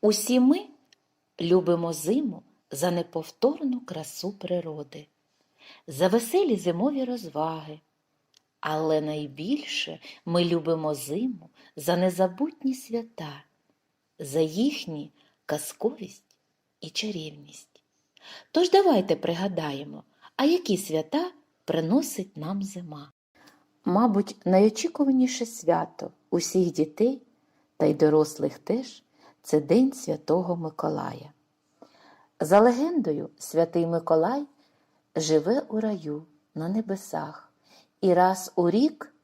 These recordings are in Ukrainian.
Усі ми любимо зиму за неповторну красу природи, за веселі зимові розваги. Але найбільше ми любимо зиму за незабутні свята, за їхні казковість і чарівність. Тож давайте пригадаємо, а які свята приносить нам зима. Мабуть, найочікуваніше свято усіх дітей та й дорослих теж це День Святого Миколая. За легендою, святий Миколай живе у раю на небесах і раз у рік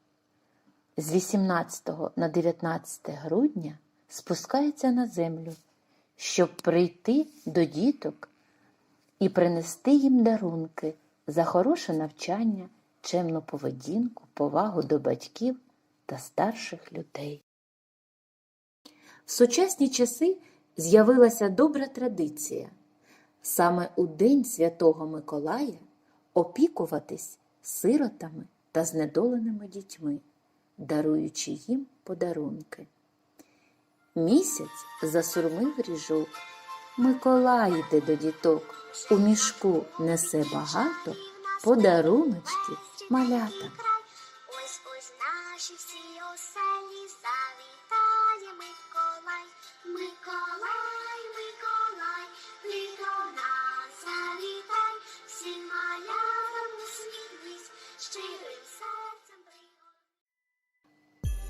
з 18 на 19 грудня спускається на землю, щоб прийти до діток і принести їм дарунки за хороше навчання, чемну поведінку, повагу до батьків та старших людей. В сучасні часи з'явилася добра традиція саме у День Святого Миколая опікуватись сиротами та знедоленими дітьми, даруючи їм подарунки. Місяць засурмив ріжок. Миколай йде до діток, у мішку несе багато подаруночків малятам.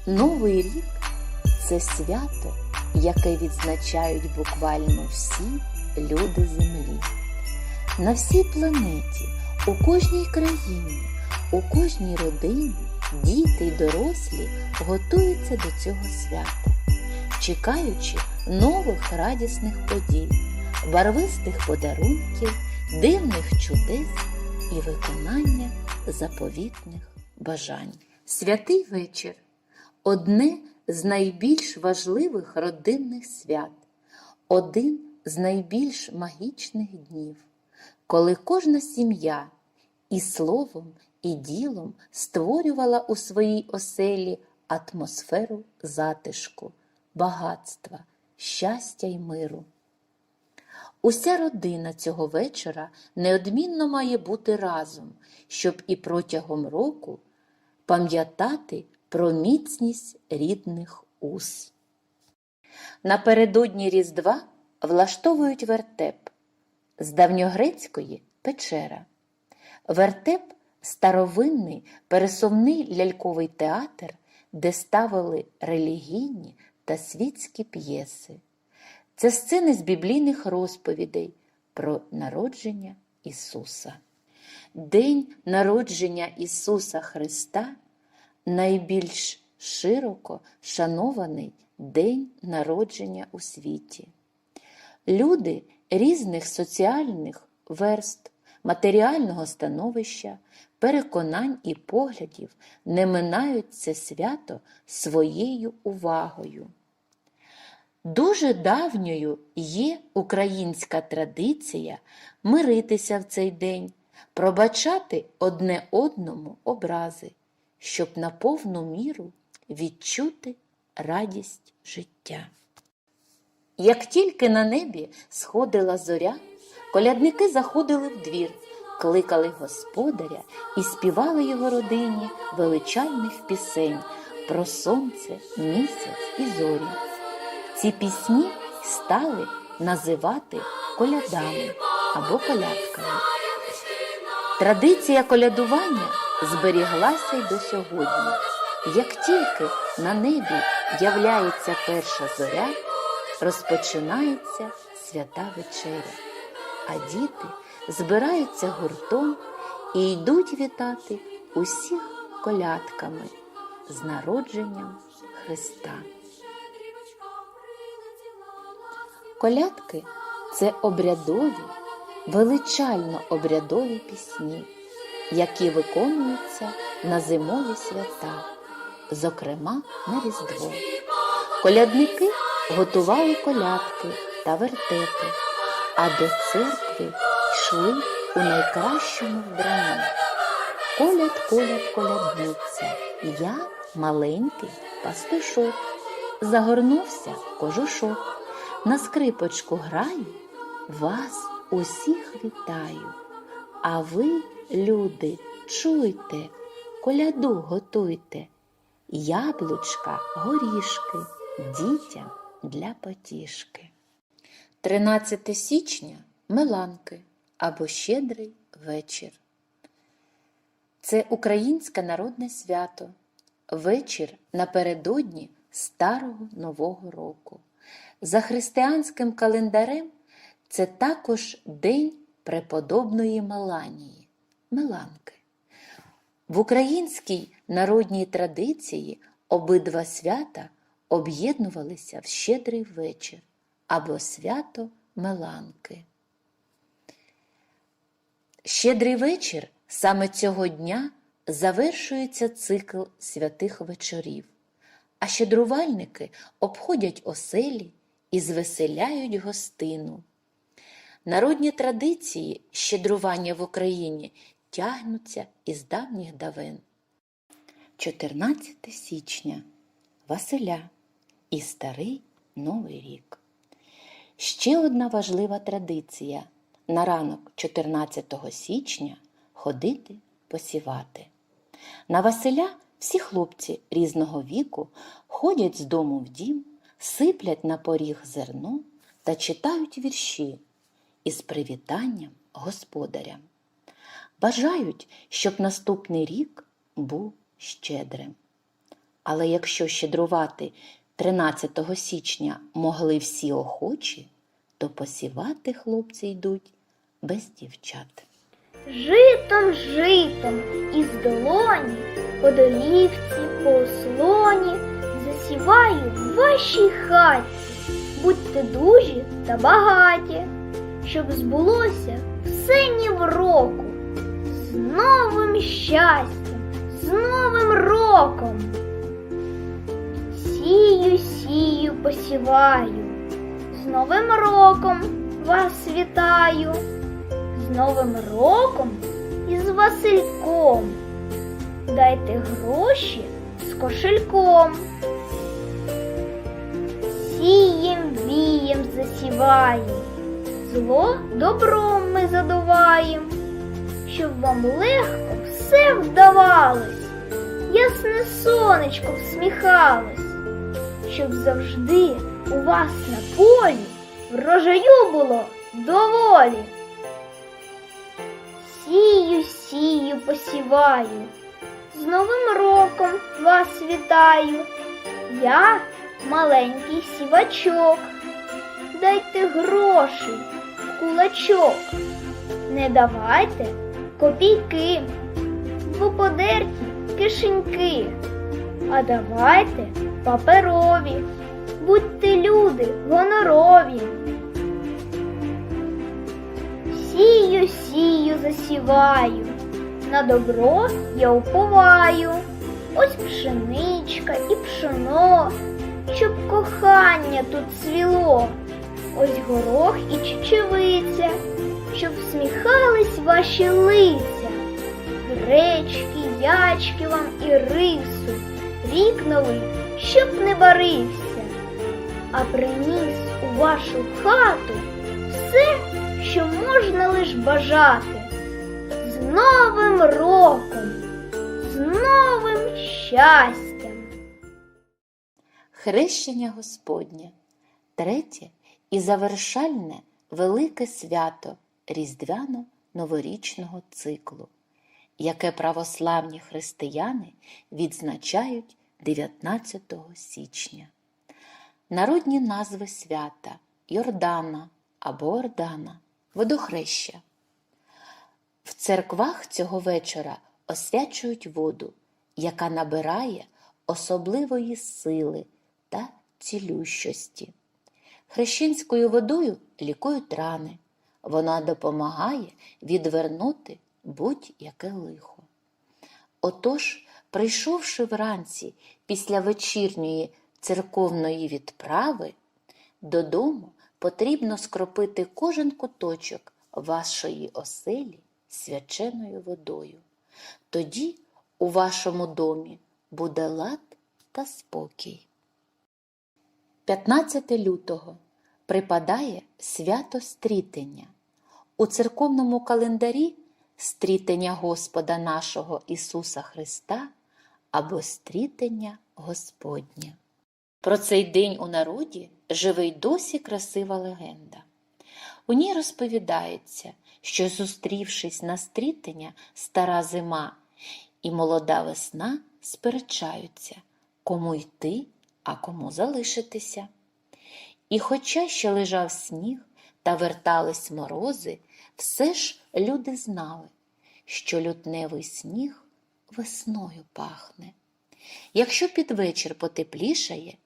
Новий рік це свято, яке відзначають буквально всі люди землі. На всій планеті, у кожній країні, у кожній родині діти й дорослі готуються до цього свята, чекаючи нових радісних подій, барвистих подарунків, дивних чудес і виконання заповітних бажань. Святий вечір одне з найбільш важливих родинних свят, один з найбільш магічних днів, коли кожна сім'я і словом, і ділом створювала у своїй оселі атмосферу затишку, багатства, щастя й миру. Уся родина цього вечора неодмінно має бути разом, щоб і протягом року пам'ятати про міцність рідних уз. Напередодні Різдва влаштовують вертеп з давньогрецької печера. Вертеп старовинний пересувний ляльковий театр, де ставили релігійні та світські п'єси. Це сцени з біблійних розповідей про народження Ісуса. День народження Ісуса Христа найбільш широко шанований день народження у світі. Люди різних соціальних верств, матеріального становища, переконань і поглядів не минають це свято своєю увагою. Дуже давньою є українська традиція миритися в цей день, пробачати одне одному образи, щоб на повну міру відчути радість життя. Як тільки на небі сходила зоря, колядники заходили в двір, кликали господаря і співали його родині величальних пісень про сонце, місяць і зорі. Ці пісні стали називати колядами або колядками. Традиція колядування зберіглася й до сьогодні. Як тільки на небі являється перша зоря, розпочинається свята вечеря, а діти збираються гуртом і йдуть вітати усіх колядками з народженням Христа. Колядки це обрядові, величально обрядові пісні, які виконуються на зимові свята, зокрема на Різдво. Колядники готували колядки та вертепи, а до церкви йшли у найкращому вбранні. Коляд, коляд, колядниця, я маленький пастушок, загорнувся кожушок, на скрипочку граю, вас усіх вітаю. А ви, люди, чуйте, коляду готуйте, яблучка, горішки, дітям для потішки. 13 січня Меланки або Щедрий вечір. Це українське народне свято, вечір напередодні Старого Нового року. За християнським календарем це також День преподобної Меланії, Меланки. В українській народній традиції обидва свята об'єднувалися в щедрий вечір або свято Меланки. Щедрий вечір саме цього дня завершується цикл святих вечорів, а щедрувальники обходять оселі і звеселяють гостину. Народні традиції щедрування в Україні тягнуться із давніх давен. 14 січня Василя і Старий Новий рік. Ще одна важлива традиція на ранок 14 січня ходити посівати. На Василя всі хлопці різного віку ходять з дому в дім, сиплять на поріг зерно та читають вірші із привітанням господарям. Бажають, щоб наступний рік був щедрим. Але якщо щедрувати 13 січня могли всі охочі, то посівати хлопці йдуть без дівчат. Житом, житом із долоні, по долівці, по ослоні, засіваю в вашій хаті. Будьте дужі та багаті, щоб збулося все ні в року. З новим щастям, з новим роком. Сію, сію, посіваю, з новим роком вас вітаю з Новим роком і з Васильком. Дайте гроші з кошельком. Сієм, вієм засіваєм, зло добром ми задуваєм, щоб вам легко все вдавалось, ясне сонечко всміхалось, щоб завжди у вас на полі врожаю було доволі. Сію, сію, посіваю, з Новим роком вас вітаю. Я маленький сівачок. Дайте грошей, кулачок. Не давайте копійки, двоподерті кишеньки, а давайте паперові, будьте люди гонорові. Сію, сію, засіваю, на добро я уповаю. Ось пшеничка і пшено, щоб кохання тут цвіло. Ось горох і чечевиця, щоб всміхались ваші лиця. Гречки, ячки вам і рису, рік новий, щоб не барився, а приніс у вашу хату все що можна лиш бажати. З Новим роком, з новим щастям. Хрещення Господнє, третє і завершальне велике свято Різдвяно-новорічного циклу, яке православні християни відзначають 19 січня. Народні назви свята Йордана або Ордана, водохреща. В церквах цього вечора освячують воду, яка набирає особливої сили та цілющості. Хрещенською водою лікують рани. Вона допомагає відвернути будь-яке лихо. Отож, прийшовши вранці після вечірньої церковної відправи, додому потрібно скропити кожен куточок вашої оселі свяченою водою. Тоді у вашому домі буде лад та спокій. 15 лютого припадає свято стрітення. У церковному календарі стрітення Господа нашого Ісуса Христа або стрітення Господнє. Про цей день у народі живе й досі красива легенда. У ній розповідається, що, зустрівшись на стрітення, стара зима і молода весна сперечаються, кому йти, а кому залишитися. І хоча ще лежав сніг та вертались морози, все ж люди знали, що лютневий сніг весною пахне. Якщо під вечір потеплішає,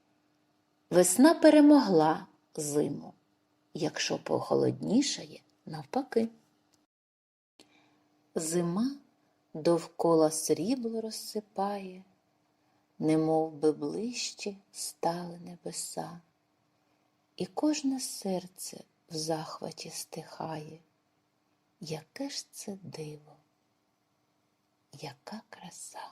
весна перемогла зиму, якщо похолоднішає, навпаки. Зима довкола срібло розсипає, немов би ближче стали небеса, і кожне серце в захваті стихає. Яке ж це диво, яка краса!